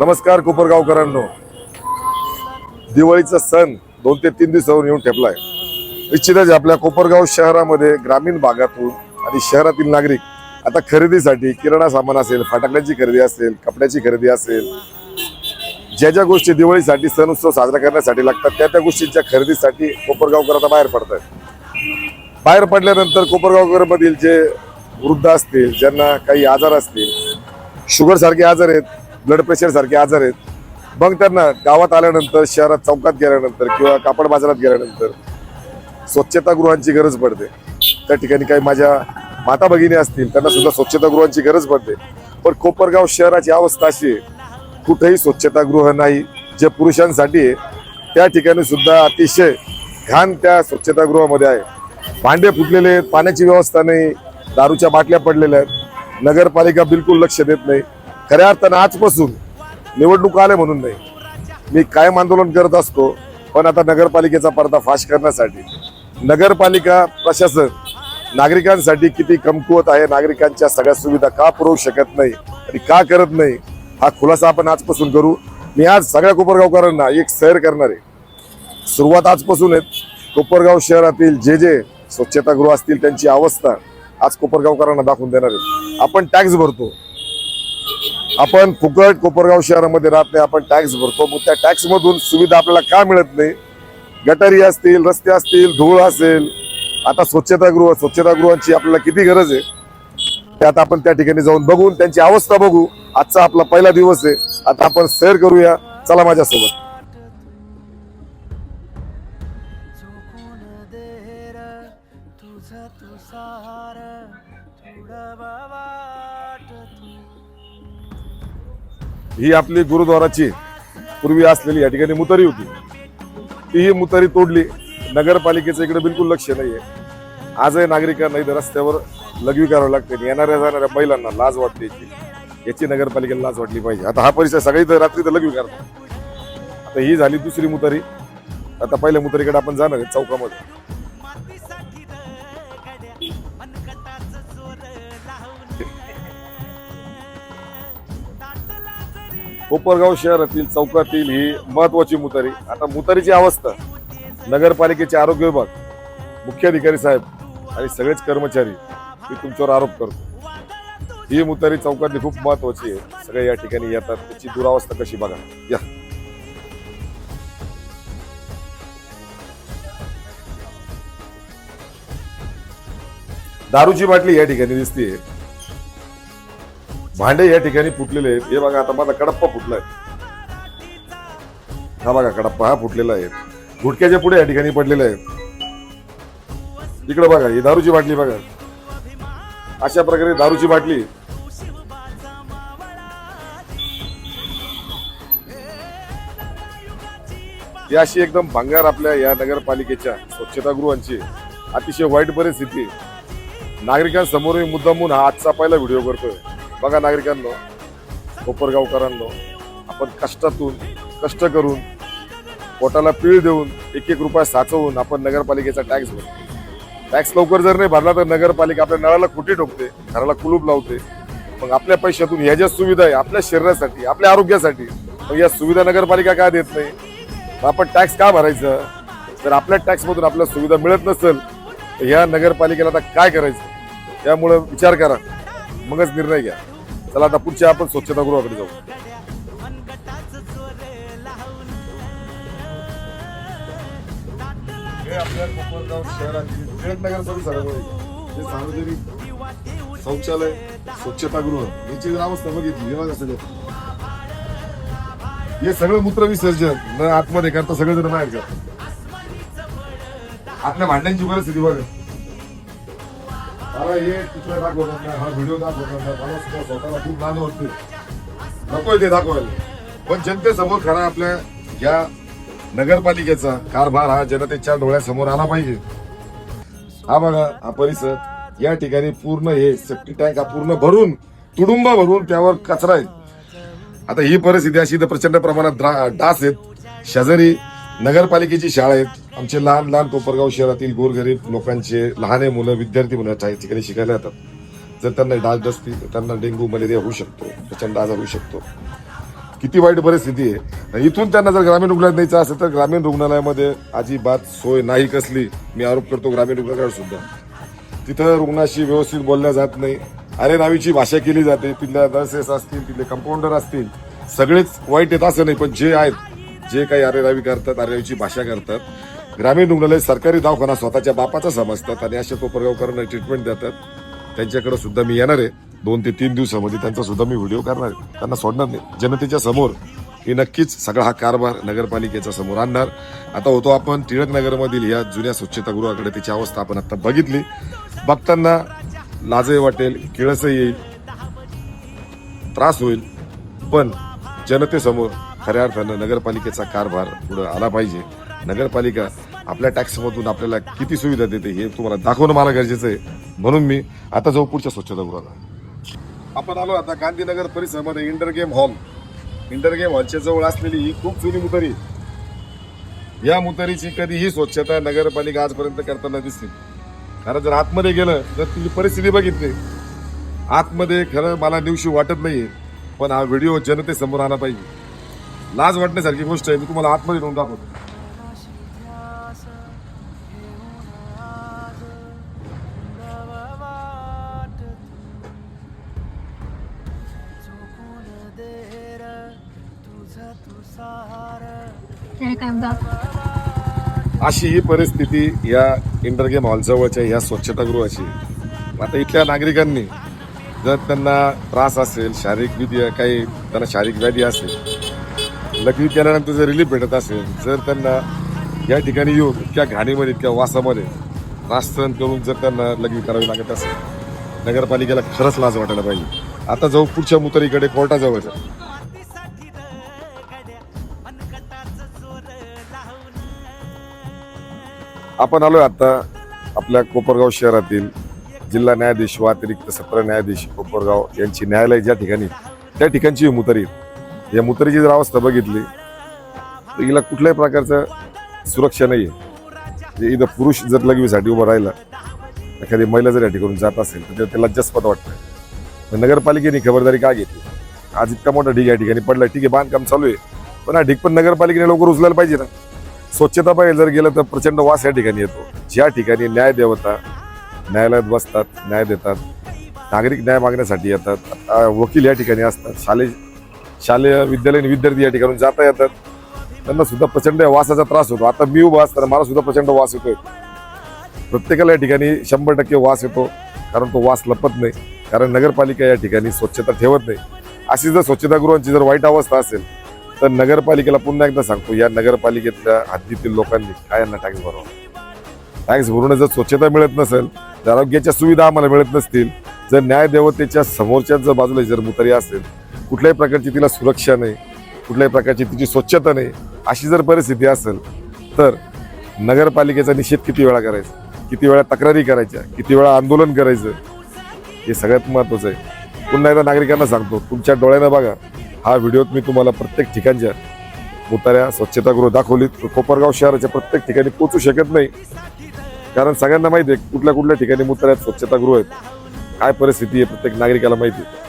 नमस्कार कोपरगावकरांनो. दिवाळीचा सण दोन ते तीन दिवसावर येऊन ठेपलाय. निश्चितच आपल्या कोपरगाव शहरामध्ये ग्रामीण भागातून आणि शहरातील नागरिक आता खरेदीसाठी किराणा सामान असेल फटाक्यांची खरेदी असेल कपड्याची खरेदी असेल ज्या ज्या गोष्टी दिवाळीसाठी सण उत्सव साजरा करण्यासाठी लागतात त्या त्या गोष्टींच्या खरेदीसाठी कोपरगावकर आता बाहेर पडतात बाहेर पडल्यानंतर कोपरगावकर मधील जे वृद्ध असतील ज्यांना काही आजार असतील शुगर सारखे आजार आहेत ब्लड प्रेशर सारखे आजार आहेत. मग त्यांना गावात आल्यानंतर शहरात चौकात गेल्यानंतर किंवा कापड बाजारात गेल्यानंतर स्वच्छतागृहांची गरज पडते. त्या ठिकाणी काही माझ्या माता भगिनी असतील त्यांना सुद्धा स्वच्छतागृहांची गरज पडते. पण कोपरगाव शहराची अवस्था अशी आहे कुठेही स्वच्छतागृह नाही. जे पुरुषांसाठी आहे त्या ठिकाणी सुद्धा अतिशय घाण त्या स्वच्छतागृहामध्ये आहे. भांडे फुटलेले आहेत पाण्याची व्यवस्था नाही दारूच्या बाटल्या पडलेल्या आहेत. नगरपालिका बिलकुल लक्ष देत नाही. खऱ्या अर्थानं आजपासून निवडणूक आले म्हणून नाही. मी कायम आंदोलन करत असतो पण आता नगरपालिकेचा पडदा फाश करण्यासाठी नगरपालिका प्रशासन नागरिकांसाठी किती कमकुवत आहे नागरिकांच्या सगळ्या सुविधा का पुरवू शकत नाही आणि का करत नाही हा खुलासा आपण आजपासून करू. मी आज सगळ्या कोपरगावकरांना एक सैर करणार आहे. सुरुवात आजपासून आहे. कोपरगाव शहरातील जे जे स्वच्छतागृह असतील त्यांची अवस्था आज कोपरगावकरांना दाखवून देणार आहे. आपण टॅक्स भरतो. आपण फुकट कोपरगाव शहरामध्ये राहत नाही आपण टॅक्स भरतो. मग त्या टॅक्स मधून सुविधा आपल्याला का मिळत नाही? गटारी असतील रस्ते असतील धूळ असेल आता स्वच्छतागृह स्वच्छतागृहांची आपल्याला किती गरज आहे? त्यात आपण त्या ठिकाणी जाऊन बघून त्यांची अवस्था बघू. आजचा आपला पहिला दिवस आहे. आता आपण सैर करूया. चला माझ्यासोबत. ही आपली गुरुद्वाराची पूर्वी असलेली या ठिकाणी मुतारी होती. ती ही मुतारी तोडली. नगरपालिकेचं इकडे बिलकुल लक्ष नाहीये. आजही नागरिकांना इथं रस्त्यावर लघवी करावं लागते येणाऱ्या जाणाऱ्या महिलांना लाज वाटते याची. याची नगरपालिकेला लाज वाटली पाहिजे. आता हा परिसर सगळी तर रात्री तर लघवी करतात. आता ही झाली दुसरी मुतारी. आता पहिल्या मुतारीकडे आपण जाणार आहे चौकामध्ये. कोपरगाव शहरातील चौकातील ही महत्वाची मुतारी. आता मुतारीची अवस्था. नगरपालिकेचे आरोग्य विभाग मुख्याधिकारी साहेब आणि सगळेच कर्मचारी मी तुमच्यावर आरोप करतो. ही मुतारी चौकातली खूप महत्वाची आहे. सगळे या ठिकाणी येतात. त्याची दुरावस्था कशी बघा. या. दारूची बाटली या ठिकाणी दिसते भांडे या ठिकाणी फुटलेले आहेत. हे बघा आता माझा कडप्पा फुटलाय. हा बघा कडप्पा हा फुटलेला आहे. गुटक्याच्या पुढे या ठिकाणी पडलेला आहे इकडे बघा ही दारूची बाटली बघा. अशा प्रकारे दारूची बाटली. ही अशी एकदम भंगार आपल्या या नगरपालिकेच्या स्वच्छतागृहांची अतिशय वाईट परिस्थिती. नागरिकांसमोर मी मुद्दामून हा आजचा पहिला व्हिडिओ करतोय. बघा नागरिकांनो कोपरगावकरांनो आपण कष्टातून कष्ट करून पोटाला पीळ देऊन एक एक रुपया साचवून आपण नगरपालिकेचा टॅक्स भरतो. टॅक्स लवकर जर नाही भरला तर नगरपालिका आपल्या नळाला खुटी ठोकते घराला कुलूप लावते. मग आपल्या पैशातून ह्या ज्या सुविधा आहे आपल्या शरीरासाठी आपल्या आरोग्यासाठी मग या सुविधा नगरपालिका का देत नाही? आपण टॅक्स का भरायचं? जर आपल्या टॅक्समधून आपल्या आपल्याला सुविधा मिळत नसेल तर ह्या नगरपालिकेला आता काय करायचं? त्यामुळं विचार करा. मगच निर्णय घ्या. चला आता पुढच्या आपण स्वच्छतागृहाकडे जाऊ. हे आपल्या कोपरगाव शहरातील टिळकनगर परिसरामध्ये जे सार्वजनिक शौचालय स्वच्छतागृह याची अवस्था बघितली हे बघा सगळं. हे सगळं मूत्र विसर्जन न आतमध्ये करता सगळे जण बाहेर करतात. आपल्या भांड्यांची परिस्थिती बघा. मला हे नाही हा व्हिडिओ नाही मला सुद्धा स्वतःला खूप लाज वाटते नकोय ते दाखवायला. पण जनतेसमोर खरा आपल्या या नगरपालिकेचा कारभार हा जनतेच्या डोळ्यासमोर आला पाहिजे. हा बघा हा परिसर या ठिकाणी पूर्ण हे सेफ्टी टँक हा पूर्ण भरून तुडुंबा भरून त्यावर कचरा आहे. आता ही परिस्थिती अशी तर प्रचंड प्रमाणात डास आहेत. शेजारी नगरपालिकेची शाळा आहेत. आमचे लहान लहान कोपरगाव शहरातील गोरगरीब लोकांचे लहाने मुलं विद्यार्थी मुलं त्या ठिकाणी शिकायला येतात. जर त्यांना डास डसती तर त्यांना डेंग्यू मलेरिया होऊ शकतो प्रचंड आजार होऊ शकतो. किती वाईट परिस्थिती आहे. इथून त्यांना जर ग्रामीण रुग्णालयात न्यायचं असेल तर ग्रामीण रुग्णालयामध्ये अजिबात सोय नाही कसली. मी आरोप करतो ग्रामीण रुग्णालयावर सुद्धा. तिथं रुग्णाशी व्यवस्थित बोलल्या जात नाही. अरे नावीची भाषा केली जाते. तिथल्या नर्सेस असतील तिथले कंपाऊंडर असतील. सगळेच वाईट येत असं नाही पण जे आहेत जे काही अरेरावी करतात अरेरावीची भाषा करतात ग्रामीण रुग्णालय सरकारी दवाखाना स्वतःच्या बापाचा समजतात आणि अशा कोपरगावकरांना ट्रीटमेंट देतात. त्यांच्याकडे सुद्धा मी येणार आहे. दोन ते तीन दिवसामध्ये त्यांचा सुद्धा मी व्हिडिओ करणार आहे. त्यांना सोडणार नाही. जनतेच्या समोर ही नक्कीच सगळा हा कारभार नगरपालिकेच्या समोर आणणार. आता होतो आपण टिळक नगरमधील या जुन्या स्वच्छतागृहाकडे त्याची अवस्था आपण आता बघितली. बघताना लाजही वाटेल किळसही येईल त्रास होईल. पण जनतेसमोर खऱ्या अर्थानं नगरपालिकेचा कारभार पुढे आला पाहिजे. नगरपालिका आपल्या टॅक्समधून आपल्याला किती सुविधा देते हे तुम्हाला दाखवणं मला गरजेचं आहे. म्हणून मी आता जाऊ पुढच्या स्वच्छतागृहाला. आपण आलो आता गांधीनगर परिसरामध्ये inter game hall. Inter game हॉलच्या जवळ असलेली ही खूप जुनी मुतारी. आहे. या मुतारीची कधीही स्वच्छता नगरपालिका आजपर्यंत करताना दिसली कारण जर आतमध्ये गेलं तर तिची परिस्थिती बघितली. आतमध्ये खरं मला दिवशी वाटत नाहीये पण हा व्हिडिओ जनतेसमोर आला पाहिजे. लाज वाटण्यासारखी गोष्ट आहे मी तुम्हाला आतमध्ये नेऊन दाखवतो. अशी ही परिस्थिती या इंटर गेम हॉल जवळच्या या स्वच्छतागृहाची. आता इथल्या नागरिकांनी जर त्यांना त्रास असेल शारीरिक विधी काही त्यांना शारीरिक व्याधी असेल लग्न केल्यानंतर जर रिलीफ भेटत असेल जर त्यांना या ठिकाणी येऊन इतक्या घाणीमध्ये इतक्या वासामध्ये त्रास सहन करून जर त्यांना लग्न करावी लागत असेल नगरपालिकेला खरंच लाज वाटायला पाहिजे. आता जाऊ पुढच्या मुतरीकडे कोर्टाजवळच्या आपण आलोय आता आपल्या कोपरगाव शहरातील जिल्हा न्यायाधीश व अतिरिक्त सत्र न्यायाधीश कोपरगाव यांची न्यायालय ज्या ठिकाणी त्या ठिकाणची मुतरी. या मुतरीची जर अवस्था बघितली तर हिला कुठल्याही प्रकारचं सुरक्षा नाही आहे म्हणजे इथं पुरुष जर लघवीसाठी उभं राहिला एखादी महिला जर या ठिकाणी जात असेल तर ते लज्जास्पद वाटतं नगरपालिकेने खबरदारी का घेतली? आज इतका मोठा ढीग या ठिकाणी पडला ठीक आहे बांधकाम चालू आहे. पण हा ढीग पण नगरपालिकेने लवकर उचलायला पाहिजे ना. स्वच्छता पाहिजे जर गेलं तर प्रचंड वास या ठिकाणी येतो. ज्या ठिकाणी न्याय देवता न्यायालयात बसतात न्याय देतात नागरिक न्याय मागण्यासाठी येतात. वकील या ठिकाणी असतात शालेय शालेय विद्यालयीन विद्यार्थी या ठिकाणी जाता येतात. त्यांना सुद्धा प्रचंड वासाचा त्रास होतो. आता मी उभा असताना मला सुद्धा प्रचंड वास येतोय. प्रत्येकाला या ठिकाणी शंभर टक्के वास येतो कारण तो वास लपत नाही. कारण नगरपालिका या ठिकाणी स्वच्छता ठेवत नाही. अशी जर स्वच्छतागृहांची जर वाईट अवस्था असेल तर नगरपालिकेला पुन्हा एकदा सांगतो या नगरपालिकेतल्या हद्दीतील लोकांनी काय यांना टॅक्स भरावा? टॅक्स भरून जर स्वच्छता मिळत नसेल जर आरोग्याच्या सुविधा आम्हाला मिळत नसतील जर न्यायदेवतेच्या समोरच्या जर बाजूला जर मुतरी असेल कुठल्याही प्रकारची तिला सुरक्षा नाही कुठल्याही प्रकारची तिची स्वच्छता नाही अशी जर परिस्थिती असेल तर नगरपालिकेचा निषेध किती वेळा करायचा? किती वेळा तक्रारी करायच्या? किती वेळा आंदोलन करायचं? हे सगळ्यात महत्त्वाचं आहे. पुन्हा एकदा नागरिकांना सांगतो तुमच्या डोळ्यानं बघा. हा व्हिडिओत मी तुम्हाला प्रत्येक ठिकाणच्या मुताऱ्या स्वच्छतागृह दाखवली कोपरगाव शहराच्या प्रत्येक ठिकाणी पोचू शकत नाही. कारण सगळ्यांना माहिती आहे कुठल्या कुठल्या ठिकाणी मुताऱ्यात स्वच्छतागृह आहेत. काय परिस्थिती आहे प्रत्येक नागरिकाला माहिती आहे.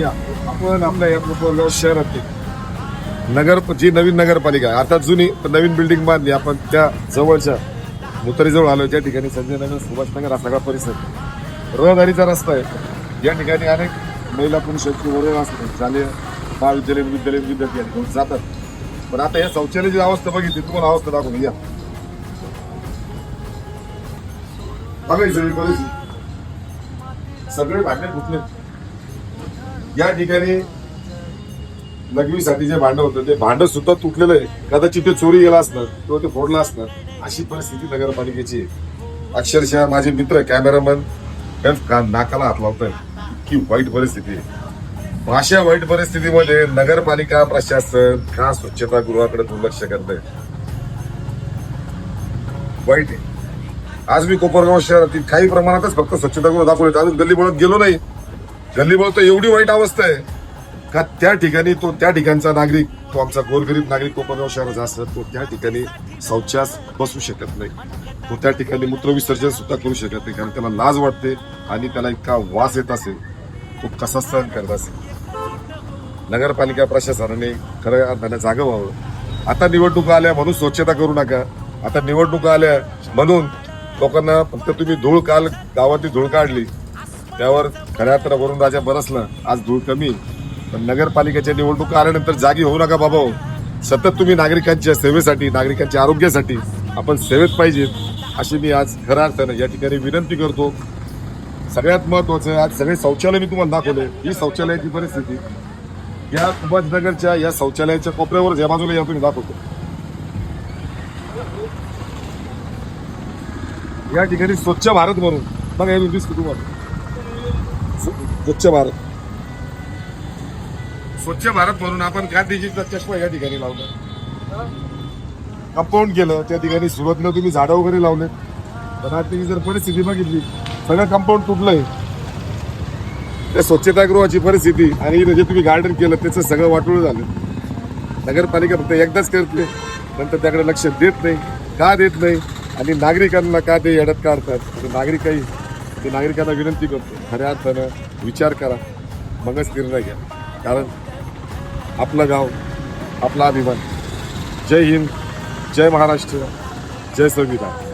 या आपण आपल्या या कोपरगाव शहरातील नगर जी नवीन नगरपालिका आहे अर्थात जुनी पण नवीन बिल्डिंग बांधली आपण त्या जवळच्या मुतरीजवळ आलो त्या ठिकाणी संजय नगर सुभाषनगर हा सगळा परिसर रहदारीचा रस्ता आहे. या ठिकाणी अनेक महिला पुरुष वगैरे असतात. शालेय महाविद्यालयीन विद्यालयीन विद्यार्थी या ठिकाणी जातात. पण आता या शौचालयाची अवस्था बघितली तुम्हाला अवस्था दाखवून या. बघा सगळी परिस्थिती सगळे भांडे फुटले. या ठिकाणी लघवीसाठी जे भांडं होतं. ते भांडं सुद्धा तुटलेलं आहे. कदाचित ते चोरी गेला असणार किंवा ते फोडलं असणार. अशी परिस्थिती नगरपालिकेची आहे. अक्षरशः माझे मित्र कॅमेरामॅन नाकाला हात लावताय इतकी वाईट परिस्थिती आहे. अशा वाईट परिस्थितीमध्ये नगरपालिका प्रशासन का स्वच्छता गृहाकडे दुर्लक्ष करतंय? वाईट आहे. आज मी कोपरगाव शहरातील काही प्रमाणातच फक्त स्वच्छतागृह दाखवले अजून बळत गेलो नाही. गल्लीबोळात तर एवढी वाईट अवस्था आहे. का त्या ठिकाणी तो त्या ठिकाणचा नागरिक तो आमचा गोरगरीब नागरिक कोपरगाव शहराचा असला तो त्या ठिकाणी शौचास बसू शकत नाही. तो त्या ठिकाणी मूत्रविसर्जन सुद्धा करू शकत नाही कारण त्याला लाज वाटते आणि त्याला इतका वास येत असेल तो कसा सहन करत असेल? नगरपालिका प्रशासनाने खरं अर्थाने जागं व्हावं. आता निवडणुका आल्या म्हणून स्वच्छता करू नका. आता निवडणुका आल्या म्हणून लोकांना फक्त तुम्ही धूळ काल गावातली धूळ काढली त्यावर खऱ्या अर्थानं वरून राजा बरसला आज धूळ कमी पण नगरपालिकेच्या निवडणुका आल्यानंतर जागी होऊ नका बाबा. सतत तुम्ही नागरिकांच्या सेवेसाठी नागरिकांच्या आरोग्यासाठी आपण सेवेत पाहिजेत अशी मी आज खऱ्या अर्थानं या ठिकाणी विनंती करतो. सगळ्यात महत्वाचं आज सगळे शौचालय मी तुम्हाला दाखवले ही शौचालयाची परिस्थिती या उपासनगरच्या या शौचालयाच्या कोपऱ्यावर ज्या बाजूला या तुम्ही दाखवतो. या ठिकाणी स्वच्छ भारत म्हणून बघा हे दिसतो तुम्हाला. स्वच्छ भारत. स्वच्छ भारत म्हणून आपण काय डिजिटचा चष्मा या ठिकाणी लावला? कंपाऊंड केलं त्या ठिकाणी सुरुवातीला तुम्ही झाडं वगैरे लावले पण आज तुम्ही जर परिस्थिती बघितली सगळं कंपाऊंड तुटलंय. त्या स्वच्छतागृहाची परिस्थिती आणि इथं जे तुम्ही गार्डन केलं त्याचं सगळं वाटोळ झालं. नगरपालिका फक्त एकदाच करते नंतर त्याकडे लक्ष देत नाही का देत नाही आणि नागरिकांना का ते येड्यात काढतात? तर नागरिकही ते नागरिकांना विनंती करतो खऱ्या अर्थानं विचार करा मगच निर्णय घ्या. कारण आपलं गाव आपला अभिमान. जय हिंद जय महाराष्ट्र जय संविधान.